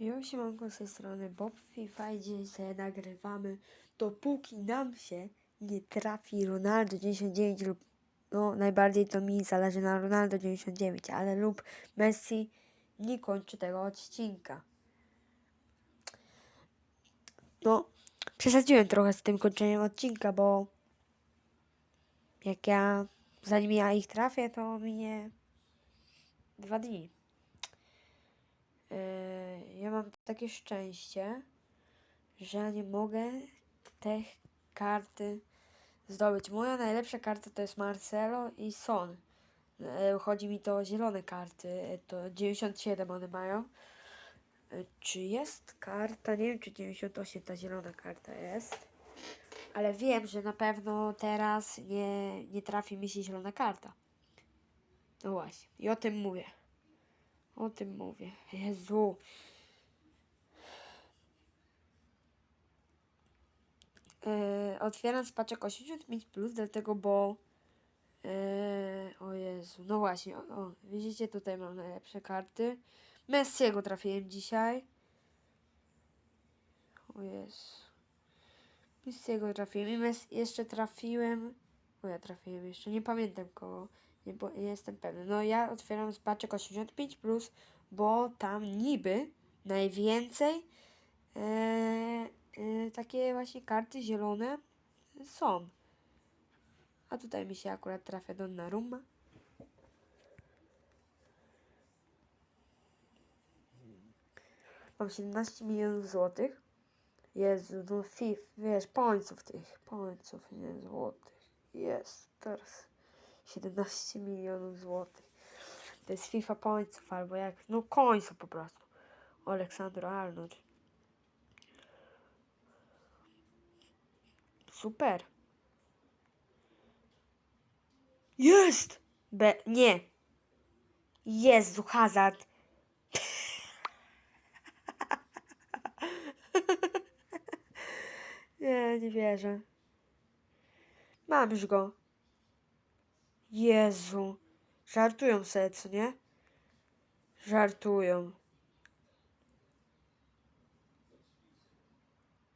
Jo, siemanko z tej strony Bob FIFA dzisiaj sobie nagrywamy dopóki nam się nie trafi Ronaldo 99 lub no najbardziej to mi zależy na Ronaldo 99, ale lub Messi nie kończy tego odcinka. No, przesadziłem trochę z tym kończeniem odcinka, bo jak ja, zanim ja ich trafię, to minie dwa dni. Yy, ja mam takie szczęście, że nie mogę te karty zdobyć. Moja najlepsza karta to jest Marcelo i Son. Yy, Chodzi mi to o zielone karty, yy, to 97 one mają. Czy jest karta? Nie wiem, czy 98 ta zielona karta jest. Ale wiem, że na pewno teraz nie, nie trafi mi się zielona karta. No właśnie, i o tym mówię. O tym mówię. Jezu. Yy, otwieram z paczek 85 plus, dlatego bo. Yy, o Jezu. No właśnie. O, o, widzicie, tutaj mam najlepsze karty. Messiego trafiłem dzisiaj. O Jezu. Messiego trafiłem. I Mes jeszcze trafiłem. O ja trafiłem jeszcze. Nie pamiętam kogo. Nie, bo, nie jestem pewny. No ja otwieram z paczek 85 plus, bo tam niby najwięcej e, e, takie właśnie karty zielone są. A tutaj mi się akurat trafia Donnarumma. Mam 17 milionów złotych. Jezu, no FIF, wiesz, pońców tych, pońców, nie złotych. Jest, teraz 17 milionów złotych. To jest FIFA pońców, albo jak, no końców po prostu. Aleksandr Arnold. Super. Jest! Be, nie. Jezu, Hazard. nie, nie wierzę. Mam już go. Jezu. Żartują sobie, co nie? Żartują.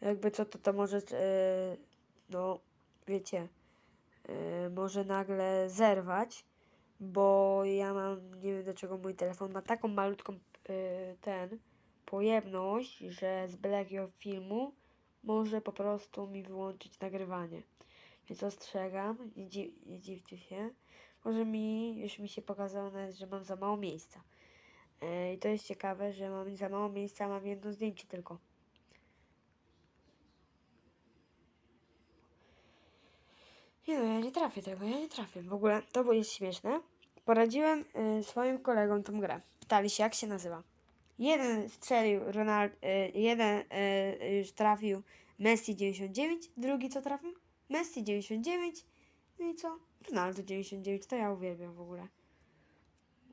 Jakby co, to to może, e, no, wiecie, e, może nagle zerwać, bo ja mam, nie wiem dlaczego mój telefon ma taką malutką, e, ten, pojemność, że z byle filmu może po prostu mi wyłączyć nagrywanie. Więc ostrzegam, nie, dzi nie dziwcie się. Może mi, już mi się pokazało nawet, że mam za mało miejsca. E, I to jest ciekawe, że mam za mało miejsca, mam jedno zdjęcie tylko. Nie no, ja nie trafię tego, ja nie trafię. W ogóle to było jest śmieszne. Poradziłem y, swoim kolegom tą grę. Pytali się, jak się nazywa. Jeden strzelił Ronald, y, jeden y, już trafił Messi 99, drugi co trafił? Messi 99, no i co? Ronaldo 99, to ja uwielbiam w ogóle.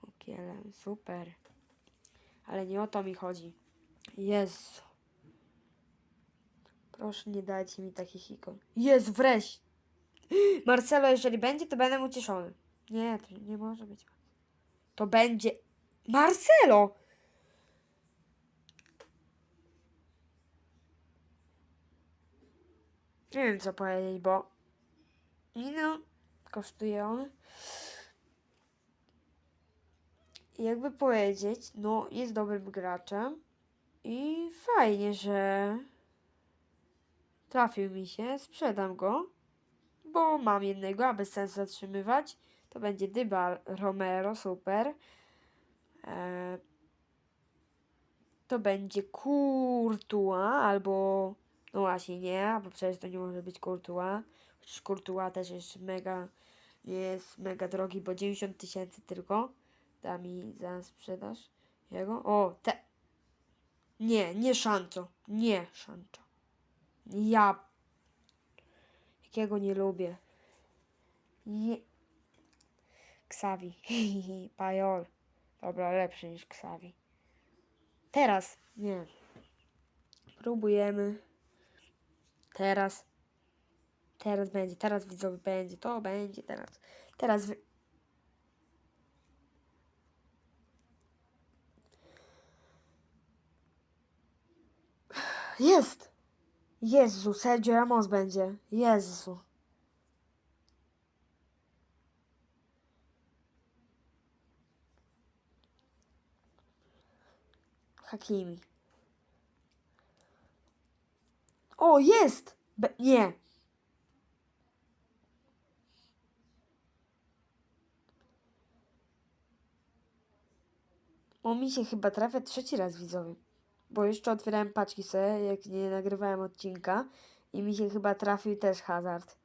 Okiele, super. Ale nie o to mi chodzi. Jezu. Proszę nie dajcie mi takich ikon. Jezu, wreszcie. Marcelo, jeżeli będzie, to będę ucieszony. Nie, to nie może być. To będzie. Marcelo! Nie wiem, co powiedzieć, bo. No, kosztuje on. Jakby powiedzieć, no, jest dobrym graczem. I fajnie, że trafił mi się, sprzedam go bo mam jednego, a bez sensu zatrzymywać. To będzie Dybal Romero, super. E, to będzie Courtois, albo no właśnie nie, bo przecież to nie może być Courtois. Chociaż Courtois też jest mega, jest mega drogi, bo 90 tysięcy tylko da mi za sprzedaż jego. O, te. Nie, nie Szanco. Nie Szanco. Ja Jakiego nie lubię. Je... Ksawi. Pajol. Dobra, lepszy niż Ksawi. Teraz. Nie. Próbujemy. Teraz. Teraz będzie. Teraz widzowie będzie. To będzie teraz. Teraz wy... Jest! Jezu, Sergio Ramos będzie. Jezu. Hakimi. O, jest! Be nie. O, mi się chyba trafia trzeci raz widzowie. Bo jeszcze otwierałem paczki sobie, jak nie nagrywałem odcinka. I mi się chyba trafił też hazard.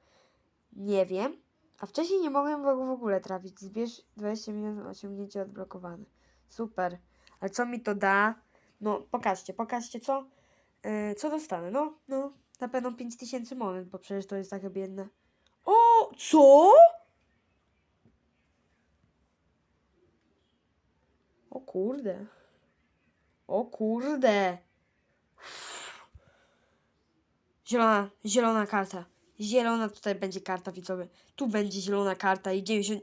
Nie wiem. A wcześniej nie mogłem w ogóle trafić. Zbierz 20 milionów osiągnięcie odblokowane. Super. Ale co mi to da? No, pokażcie, pokażcie co? Yy, co dostanę? No, no. Na pewno 5000 monet, bo przecież to jest takie biedne. O, co? O kurde. O kurde. Zielona, zielona karta. Zielona tutaj będzie karta widzowie. Tu będzie zielona karta i 90.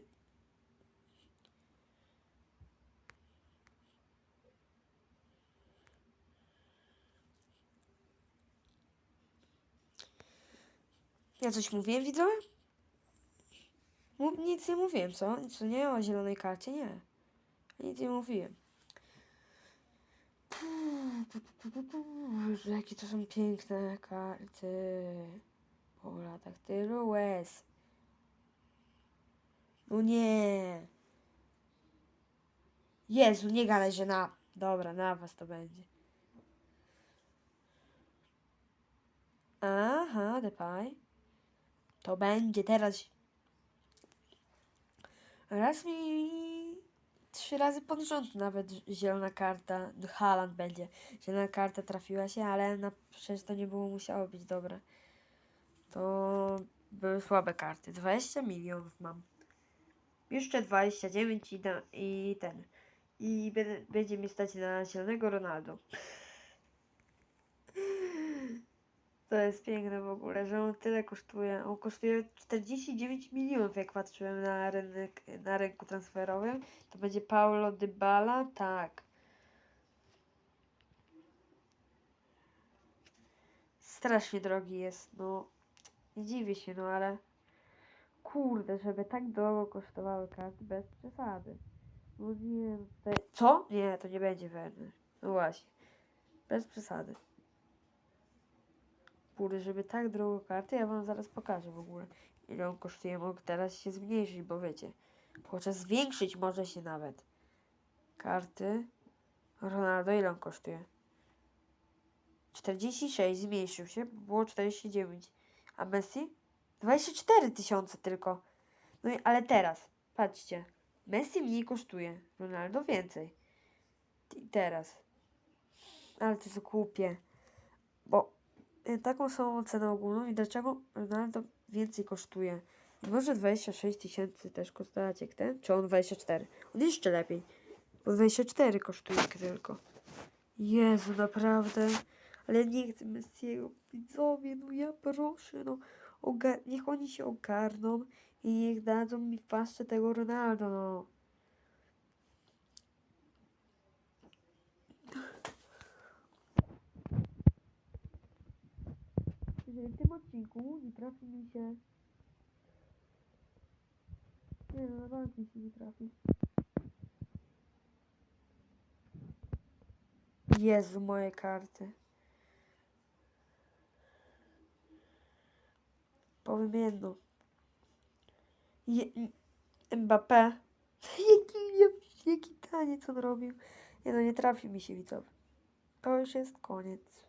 Ja coś mówiłem widzowie? Mów- Nic nie mówiłem, co? Co nie o zielonej karcie? Nie. Nic nie mówiłem. Jezu, jakie to są piękne karty. Po latach tylu łez. No nie. Jezu, nie gadaj, na... Dobra, na was to będzie. Aha, Depay. To będzie teraz... Raz mi... Trzy razy pod rząd nawet zielona karta. Haaland będzie. Zielona karta trafiła się, ale na, przecież to nie było musiało być dobre. To były słabe karty. 20 milionów mam. Jeszcze 29 i, na, i ten. I będzie mi stać na zielonego Ronaldo. To jest piękne w ogóle, że on tyle kosztuje. On kosztuje 49 milionów, jak patrzyłem na rynek, na rynku transferowym. To będzie Paulo Dybala, tak. Strasznie drogi jest, no. Nie dziwię się, no ale... Kurde, żeby tak drogo kosztowały karty, bez przesady. No nie. Co? Nie, to nie będzie Werner. No właśnie. Bez przesady. Kurde, żeby tak drogo karty, ja wam zaraz pokażę w ogóle. Ile on kosztuje, mógł teraz się zmniejszyć, bo wiecie. Podczas zwiększyć może się nawet. Karty. Ronaldo, ile on kosztuje? 46, zmniejszył się, było 49. A Messi? 24 tysiące tylko. No i, ale teraz, patrzcie. Messi mniej kosztuje, Ronaldo więcej. I teraz. Ale to jest głupie. Bo taką samą cenę ogólną i dlaczego Ronaldo więcej kosztuje? Może 26 tysięcy też kosztować jak ten? Czy on 24? On jeszcze lepiej. Bo 24 kosztuje tylko. Jezu, naprawdę. Ale nie chcę Messiego. Widzowie, no ja proszę, no. Niech oni się ogarną i niech dadzą mi paszczę tego Ronaldo, no. W tym odcinku nie trafi mi się... Nie no, na mi się nie trafi. Jezu, moje karty. Powiem jedno. Je, Mbappé. Jaki, jaki taniec on robił. Nie no, nie trafi mi się widzowie. To już jest koniec.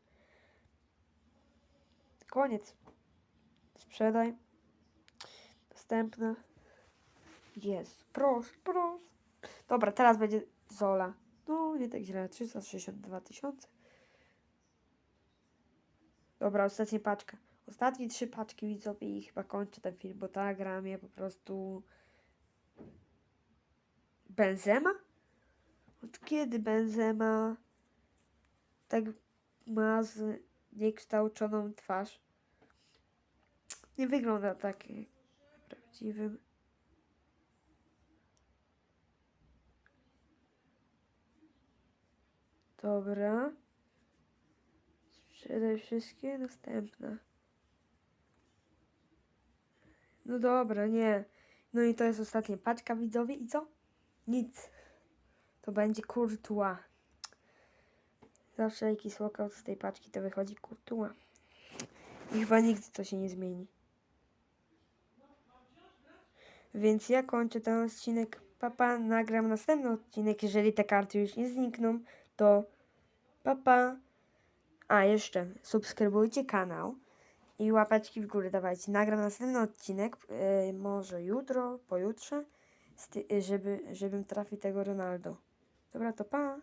Koniec. Sprzedaj. Następne. Jest. Proszę, proszę. Dobra, teraz będzie Zola. No, nie tak źle. 362 tysiące. Dobra, ostatnia paczka. Ostatnie trzy paczki widzowie i chyba kończę ten film, bo ta gra mnie po prostu... Benzema? Od kiedy Benzema tak ma z niekształconą twarz? Nie wygląda tak prawdziwym. Dobra. Sprzedaj wszystkie, następna. No dobra, nie. No i to jest ostatnia paczka widzowie i co? Nic. To będzie kurtua. Zawsze jakiś walkout z tej paczki to wychodzi kurtua. I chyba nigdy to się nie zmieni. Więc ja kończę ten odcinek. Papa, nagram następny odcinek. Jeżeli te karty już nie znikną, to papa. A, jeszcze subskrybujcie kanał i łapeczki w górę dawajcie. Nagram następny odcinek, yy, może jutro, pojutrze, żeby, żebym trafił tego Ronaldo. Dobra, to pa.